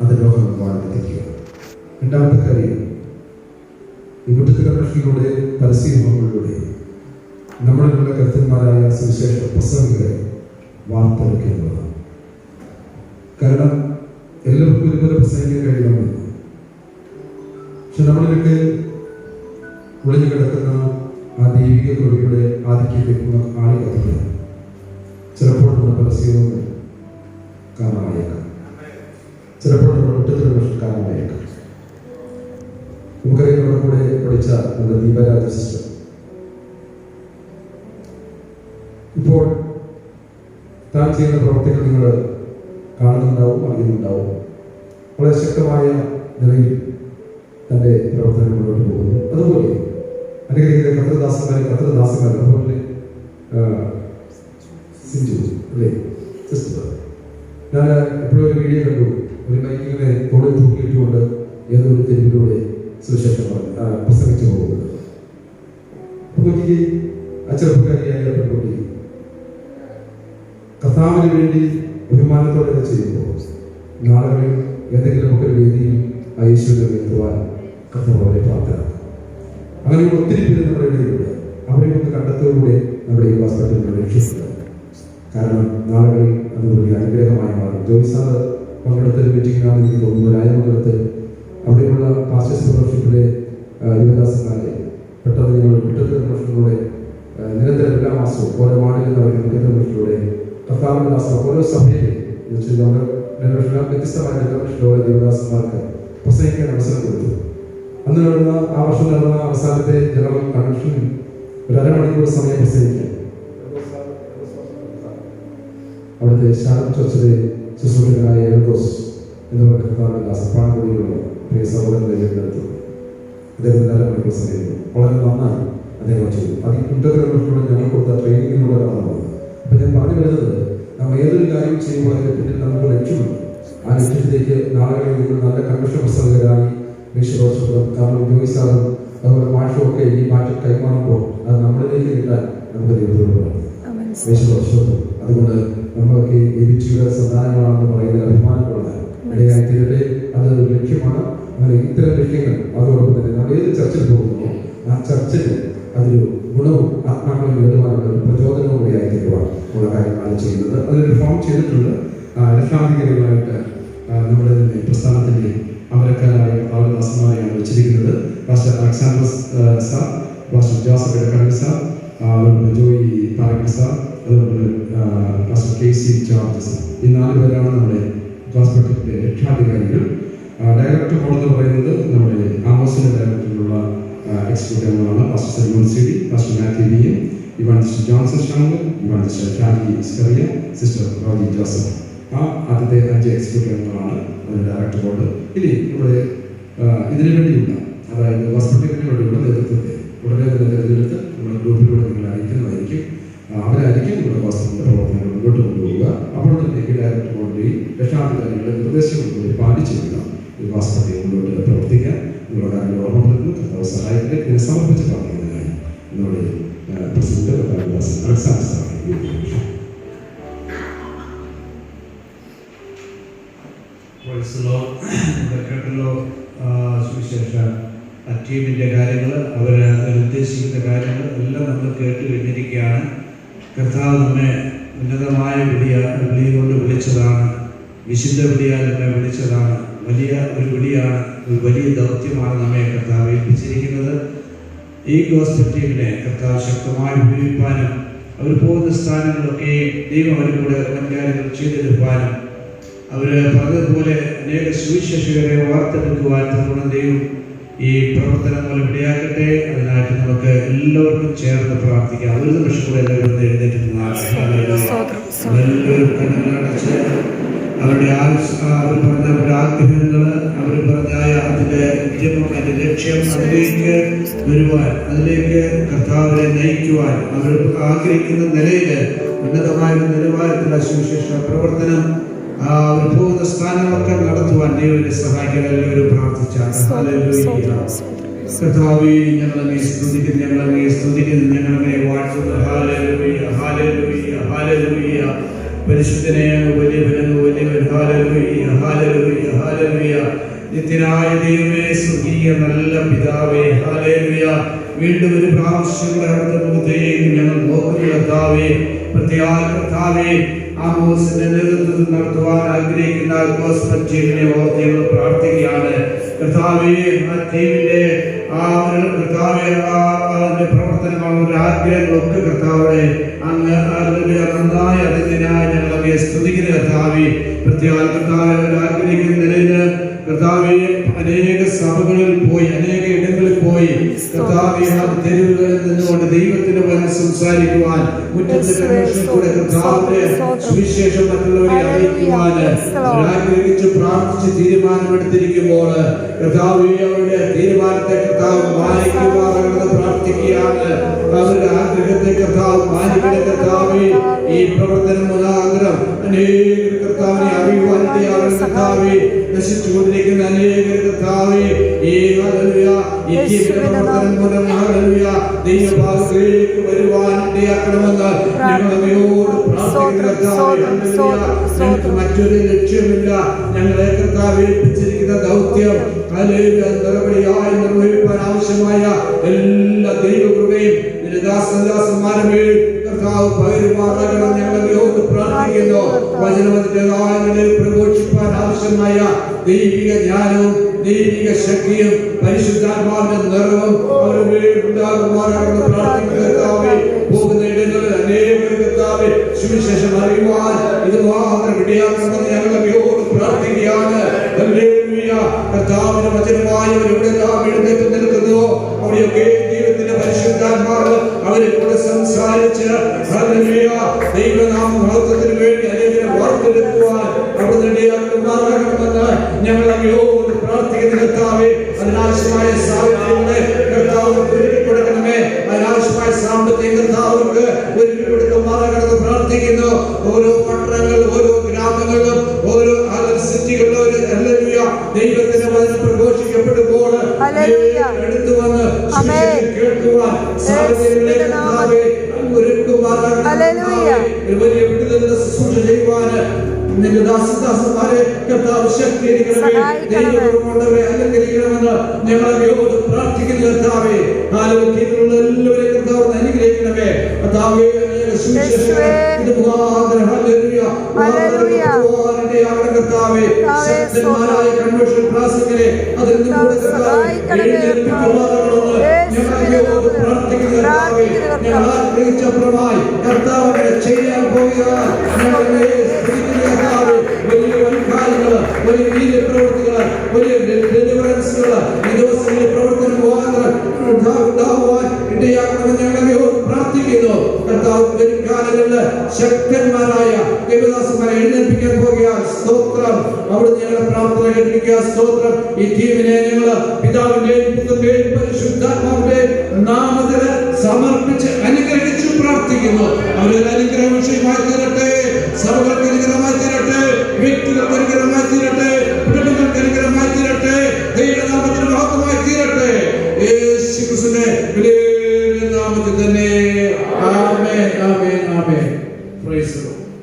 അത് ലോകമെമ്പാടെത്തിക്കുക രണ്ടാമത്തെ കാര്യം കൺവെൻഷനിലൂടെ പരസ്യങ്ങളിലൂടെ നമ്മളിലുള്ള കരുത്തന്മാരായ സുവിശേഷ പ്രസംഗങ്ങളെ വാർത്തെടുക്കേണ്ടതാണ് കാരണം എല്ലാവർക്കും ഒരുപോലെ പ്രസംഗിക്കാൻ കഴിയണമെന്നില്ല പക്ഷെ നമ്മളിലൊക്കെ ഒളിഞ്ഞു കിടക്കുന്ന ആ ദൈവിക തൊഴിലുടെ ആധിക്യത്തിക്കുന്ന ആളുകൾ ചിലപ്പോൾ നമ്മുടെ പരസ്യവും കാരണമായേക്കാം ചിലപ്പോൾ നമ്മുടെ മുറ്റത്തിന് പ്രശ്നം കാരണമായേക്കാം നമുക്കറിയാം നമ്മുടെ കൂടെ പഠിച്ച നമ്മുടെ ദീപരാജ സിസ്റ്റർ ഇപ്പോൾ താൻ ചെയ്യുന്ന പ്രവർത്തികൾ നിങ്ങൾ കാണുന്നുണ്ടാവും അറിയുന്നുണ്ടാവും. വളരെ ശക്തമായ നിലയിൽ തന്റെ പ്രവർത്തനം മുന്നോട്ട് പോകുന്നു. അതുപോലെ അനുഗ്രഹിത കത്രദാസന്മാരെ കത്രദാസന്മാർ അതുപോലെ സിഞ്ചു അല്ലേ? ഞാൻ എപ്പോഴും ഒരു വീഡിയോ കണ്ടു. ഒരു ബൈക്കിങ്ങനെ തോളിൽ തൂക്കിയിട്ടുകൊണ്ട് ഏതോ ഒരു തെരുവിലൂടെ സുവിശേഷം പറഞ്ഞു. നോക്കിക്കേ ആ ചെറുപ്പക്കാരിയായ പെൺകുട്ടി കർത്താവിന് വേണ്ടി അഭിമാനത്തോടെ ചെയ്യുമ്പോൾ നാളെ ഏതെങ്കിലും ഒക്കെ ഒരു വേദിയിൽ ആ യേശുവിനെ ഉയർത്തുവാൻ കർത്താവ് അവരെ പ്രാപ്തരാക്കും. അങ്ങനെ ഒത്തിരി പേര് നമ്മുടെ ഇടയിലുണ്ട്. അവരെ ഒന്ന് കണ്ടെത്തുന്നതിലൂടെ നമ്മുടെ ഈ ഹോസ്പിറ്റലിനെ രക്ഷിക്കുന്നത് കാരണം നാളുകളിൽ അത് വലിയ അനുഗ്രഹമായി മാറും. ജോലി സാറ് പങ്കെടുത്ത ഒരു മീറ്റിംഗിനാണ് എനിക്ക് തോന്നുന്നു. രാജമംഗലത്ത് അവിടെയുള്ള പാസ്റ്റേഴ്സ് ഫെലോഷിപ്പിലെ യുവദാസന്മാരെ പെട്ടെന്ന് ഞങ്ങൾ കുറ്റത്തിന് പ്രശ്നത്തിലൂടെ നിരന്തരം എല്ലാ മാസവും ഓരോ വാർഡിൽ നിന്ന് അവർ പ്രശ്നത്തിലൂടെ കർത്താവിന്റെ മാസം ഓരോ സഭയിലും വ്യത്യസ്തമായ ഡെലിവേഷനിലൂടെ ദേവദാസന്മാർക്ക് പ്രസംഗിക്കാൻ അവസരം കൊടുത്തു. അന്ന് നടന്ന ആ വർഷം നടന്ന അവസാനത്തെ ജനറൽ കൺവെൻഷനിൽ ഒരു അരമണിക്കൂർ സമയം പ്രസംഗിക്കാൻ അവിടുത്തെ ശാന്ത ചർച്ചിലെ ശുശ്രൂഷകനായ എൽദോസ് എന്ന് പറഞ്ഞ കർത്താവിന്റെ ദാസ പ്രാണകൂടിയുള്ള പ്രിയ സഹോദരന്റെ വീട്ടിലെടുത്തു അദ്ദേഹത്തിന് അരമണിക്കൂർ ചെയ്തു വളരെ നന്നായി അദ്ദേഹം ചെയ്തു. അതിൽ കുറ്റകരങ്ങളിലൂടെ ഞങ്ങൾ കൊടുത്ത ട്രെയിനിങ്ങിലൂടെ കടന്നു അപ്പൊ ഞാൻ പറഞ്ഞു വരുന്നത് നമ്മൾ ഏതൊരു കാര്യം ചെയ്യുമ്പോൾ അതിന്റെ പിന്നിൽ നമുക്ക് ലക്ഷ്യമുണ്ട്. ആ ലക്ഷ്യത്തിലേക്ക് നാളുകളിൽ നിങ്ങൾ നല്ല കൺവെൻഷൻ പ്രസംഗരായി വീക്ഷണോത്സവം കാരണം ഉപയോഗിച്ചാലും അതുപോലെ മാഷും ഒക്കെ ഈ മാറ്റം കൈമാറുമ്പോൾ അത് നമ്മളിലേക്ക് കിട്ടാൻ നമുക്ക് ദൈവത്തോട് പറയാം വീക്ഷണോത്സവം. അതുകൊണ്ട് നമ്മളൊക്കെ എബിറ്റിയുടെ സന്താനങ്ങളാണെന്ന് പറയുന്നത് അഭിമാനം കൊള്ളാൻ ഇടയായി തീരട്ടെ അത് ലക്ഷ്യമാണ്. അങ്ങനെ ഇത്തരം ലക്ഷ്യങ്ങൾ അതോടൊപ്പം തന്നെ നാം ഏത് ചർച്ചിൽ പോകുന്നു ആ ചർച്ചിൽ അതൊരു ഗുണവും ആത്മാക്കളും നേടുവാനുള്ള ഒരു പ്രചോദനവും കൂടി തീരുവാൻ ഉള്ള കാര്യങ്ങളാണ് ചെയ്യുന്നത്. അതിലൊരു ഫോം ചെയ്തിട്ടുണ്ട്. രക്ഷാധികാരികളായിട്ട് നമ്മുടെ തന്നെ പ്രസ്ഥാനത്തിന്റെ അമരക്കാരായ ആളുദാസന്മാരെയാണ് വെച്ചിരിക്കുന്നത്. Pastor Alexander sir pastor Joseph Idakkadal sir അതുപോലെ ജോയി പാറക്കൽ സാർ അതുപോലെ pastor K C George sir. ഈ നാല് പേരാണ് നമ്മുടെ ഹോസ്പിറ്റലിന്റെ രക്ഷാധികാരികൾ ഡയറക്ടർ ഹോൾ എന്ന് പറയുന്നത് നമ്മുടെ ആമസിന്റെ ഡയറക്ടറിലുള്ള എക്സ്പീരിയൻസാണ് അംഗങ്ങളാണ് pastor C D C Mathew M Ivan sister Johnson Ivan sister Scaria sister Roji Joseph ആ ആദ്യത്തെ അഞ്ച് എക്സ്പീരിയൻസുകളാണ് ഡയറക്ടർ ബോർഡ് ഇനി നമ്മുടെ ഇതിനു വേണ്ടിയുള്ള അതായത് ഹോസ്പിറ്റലിന് വേണ്ടിയുള്ള നേതൃത്വത്തെ ഉടനെ തന്നെ തിരഞ്ഞെടുത്ത് നമ്മുടെ ഗ്രൂപ്പിലൂടെ നിങ്ങൾ അറിയിക്കുന്നതായിരിക്കും. അവരായിരിക്കും നമ്മുടെ ഹോസ്പിറ്റലിന്റെ പ്രവർത്തനങ്ങൾ മുന്നോട്ട് കൊണ്ടുപോവുക. അപ്പോൾ തന്നെ ഡയറക്ടർ ബോർഡിന്റെയും രക്ഷാധികാരികളുടെ നിർദ്ദേശങ്ങൾ പാലിച്ചു വേണം ഹോസ്പിറ്റലിൽ മുന്നോട്ട് പ്രവർത്തിക്കാൻ നിങ്ങളുടെ ഓർമ്മ പറഞ്ഞു കർത്താവ് സഹായത്തെ ഇതിനെ സമർപ്പിച്ച് പറയുന്നതിനായി എന്നോട് പ്രസിഡന്റ് കാര്യങ്ങൾ അവർ ഉദ്ദേശിക്കുന്ന കാര്യങ്ങൾ എല്ലാം നമ്മൾ കേട്ട് കഴിഞ്ഞിരിക്കുകയാണ്. കർത്താവ് നമ്മെ ഉന്നതമായ വിളിയ വിളി കൊണ്ട് വിളിച്ചതാണ്. വിശുദ്ധ വിളിയാൽ നമ്മെ വിളിച്ചതാണ്. വലിയ ഒരു വിളിയാണ് ഒരു വലിയ ദൗത്യമാണ് നമ്മെ കർത്താവ് ഏൽപ്പിച്ചിരിക്കുന്നത്. ഈ ഹോസ്പിറ്റലിനെ കർത്താവ് ശക്തമായി ഉപയോഗിക്കാനും അവർ പോകുന്ന സ്ഥാനങ്ങളൊക്കെ ദൈവം അവർ കൂടെ കാര്യങ്ങൾ ചെയ്തെടുക്കാനും അവർ പറഞ്ഞതുപോലെ അനേക സുവിശേഷകരെ വാർത്തെടുക്കുവാൻ തമ്മിൽ ദൈവം ഈ പ്രവർത്തനം പോലെ ഇടയാക്കട്ടെ. അതിനായിട്ട് നമുക്ക് എല്ലാവർക്കും ചേർന്ന് പ്രാർത്ഥിക്കാം. ഒരു നിമിഷം കൂടെ എല്ലാവരും എഴുന്നേറ്റ്. എല്ലാവരും അവരുടെ അവർ പറഞ്ഞ അവരുടെ ആഗ്രഹങ്ങൾ അവർ പറഞ്ഞ അതിന്റെ ഉദ്യമം ലക്ഷ്യം അതിലേക്ക് വരുവാൻ അതിലേക്ക് കർത്താവിനെ നയിക്കുവാൻ അവർ ആഗ്രഹിക്കുന്ന നിലയിൽ ഉന്നതമായ ഒരു നിലവാരത്തിലുള്ള സുവിശേഷ പ്രവർത്തനം അവർ പോകുന്ന സ്ഥാനമൊക്കെ നടത്തുവാൻ ദൈവത്തെ സഹായിക്കാൻ എല്ലാവരും പ്രാർത്ഥിച്ചാൽ കർത്താവേ ഞങ്ങളെ ഞങ്ങളെ ഞങ്ങളെ വലിയവനെന്ന് ഹാലലുയ്യ ഹാലലുയ്യ ഹാലലുയ്യ നിത്യനായ ദൈവമേ സ്വർഗീയ നല്ല പിതാവേ ഹല്ലേലൂയ. വീണ്ടും ഒരു പ്രാവശ്യം മുഖത്തേക്ക് ഞങ്ങൾ നോക്കുന്നു കർത്താവേ പ്രത്യേക കർത്താവേ ആമോസിന്റെ നേതൃത്വത്തിൽ നടത്തുവാൻ ആഗ്രഹിക്കുന്ന ഗോസ്ബൽ ടീമിനെ ഓർത്ത് ഞങ്ങൾ പ്രാർത്ഥിക്കുകയാണ്. കർത്താവേ ആ ടീമിന്റെ ആ ഒരു കർത്താവെ അതിന്റെ പ്രവർത്തനങ്ങളും ആഗ്രഹങ്ങളൊക്കെ കർത്താവെ അങ്ങ് നന്നായി അതിനായി ഞങ്ങൾ അങ്ങേ സ്തുതിക്കുന്ന കർത്താവെ പ്രത്യേക നിലയിൽ കർത്താവെ അനേക സഭകളിൽ പോയി അനേക ഇടങ്ങളിൽ പോയി. കർത്താവെ തെരുവുകളിൽ നിന്നുകൊണ്ട് ദൈവത്തിന്റെ വചനം സംസാരിക്കുവാൻ സുവിശേഷം മറ്റുള്ളവരെ അറിയിക്കുവാൻ ആഗ്രഹിച്ച് പ്രാർത്ഥിച്ച് തീരുമാനമെടുത്തിരിക്കുമ്പോൾ അവരുടെ തീരുമാനത്തെ കർത്താവ് മാനിക്കുമാറെന്ന് പ്രാർത്ഥിക്കുകയാണ്. അവരുടെ ആഗ്രഹത്തെ കർത്താവ് മാനിക്കുന്ന കർത്താവ്. ഈ പ്രവർത്തനം മുഖാന്തരം അനേക കർത്താവിനെ അറിയുവാനിടയാകുന്ന കർത്താവ്. നശിച്ചുകൊണ്ടിരിക്കുന്ന അനേക കർത്താവ്. ഈ ദൈവഭാഗത്തിലേക്ക് വരുവാൻ ഇടയാക്കണമെന്ന് ഞങ്ങൾ അങ്ങയോട് ഞങ്ങൾക്ക് മറ്റൊരു ലക്ഷ്യമില്ല. ഞങ്ങളെ കർത്താവ് ഏൽപ്പിച്ചിരിക്കുന്ന ദൗത്യം. നടപടിയായി നിർവഹിക്കാൻ ആവശ്യമായ എല്ലാ ദൈവകൃപയും ദാസദാസന്മാരും കർത്താവ് പകരുമാറാകണം. ഞങ്ങൾ അങ്ങയോട് പ്രാർത്ഥിക്കുന്നു. വചനവതിന്റെതായ നിലയിൽ പ്രഘോഷിപ്പാൻ ആവശ്യമായ ദൈവിക ജ്ഞാനവും ദൈവിക ശക്തിയും പരിശുദ്ധാത്മാവിന്റെ നിറവും അവരുണ്ടാകുമാറാണെന്ന് മേൽ ഉണ്ടാകുമാറാകണം പ്രാർത്ഥിക്കുന്ന കർത്താവേ പോകുന്ന സംസാരിച്ച്. ദൈവനാമ വേണ്ടി അനേകരെ വാർത്തെടുക്കുവാൻ അവിടുന്ന് ഇടയാക്കുമാറാകണമെന്ന് ഞങ്ങൾ അങ്ങയോട് പ്രാർത്ഥിക്കുന്ന കർത്താവേ അതിനാവശ്യമായ സാഹചര്യങ്ങളെ കർത്താവ് കൊടുക്കണമേ അതിനാവശ്യമായ സാമ്പത്തിക കർത്താവർക്ക് ഒരുക്കി പ്രാർത്ഥിക്കുന്നു. ഓരോ പട്ടണങ്ങൾ ഓരോ ഗ്രാമങ്ങളിലും ഓരോ സിറ്റികളിലും ഒരു ഹല്ലേലൂയ. ദൈവത്തിന്റെ വചനം പ്രഘോഷിക്കപ്പെടുമ്പോൾ. എടുത്തു വന്ന് കേൾക്കുവാൻ സാഹചര്യങ്ങളെ. കർത്താവേ ഒരുക്കുമാറാകണം. വലിയ വിടുതലിന്റെ ശുശ്രൂഷ ചെയ്യുവാന് നിന്റെ ദാസദാസന്മാരെ കർത്താവ് ശക്തീകരിക്കണമേ. ദൈവമുള്ളവരെ അലങ്കരിക്കണമെന്ന് ഞങ്ങൾ അങ്ങയോട് പ്രാർത്ഥിക്കുന്ന കർത്താവേ ആലോചിക്കുന്ന എല്ലാവരെയും കർത്താവ് അനുഗ്രഹിക്കണമേ കർത്താവേ. ഇത്. പോകുവാനിടയാകണം കർത്താവേ ശക്തന്മാരായ കൺവെൻഷൻ ക്ലാസുകളെ അതിൽ നിന്നും കർത്താവേ പ്രാർത്ഥിക്കുന്ന കർത്താവേ ഞങ്ങൾ ആഗ്രഹിച്ചപ്രമായി കർത്താവ് അങ്ങനെ ചെയ്യാൻ പോകുകയാണ് ഞങ്ങളെ സ്തുതിക്കുന്ന കർത്താവേ വലിയ വൻകാര്യങ്ങൾ വലിയ വീര്യപ്രവൃത്തികൾ വലിയ ഡെലിവറൻസുകൾ ഈ ദിവസങ്ങളിൽ പ്രവർത്തനം മുഖാന്തരം ഉണ്ടാ- വരും കാലങ്ങളിൽ ശക്തന്മാരായ ദേവദാസന്മാരെ എഴുന്നേൽപ്പിക്കാൻ പോകുകയാണ് സ്തോത്രം. അവിടുന്ന് ഞങ്ങളുടെ പ്രാർത്ഥന സ്തോത്രം. ഈ ടീമിനെ ഞങ്ങൾ പിതാവിന്റെയും പുത്രന്റെയും പരിശുദ്ധാത്മാവിന്റെയും സമർപ്പിച്ച് അനുഗ്രഹിച്ചു പ്രാർത്ഥിക്കുന്നു. അവരുടെ അനുഗ്രഹം വിഷയമായി തീരട്ടെ.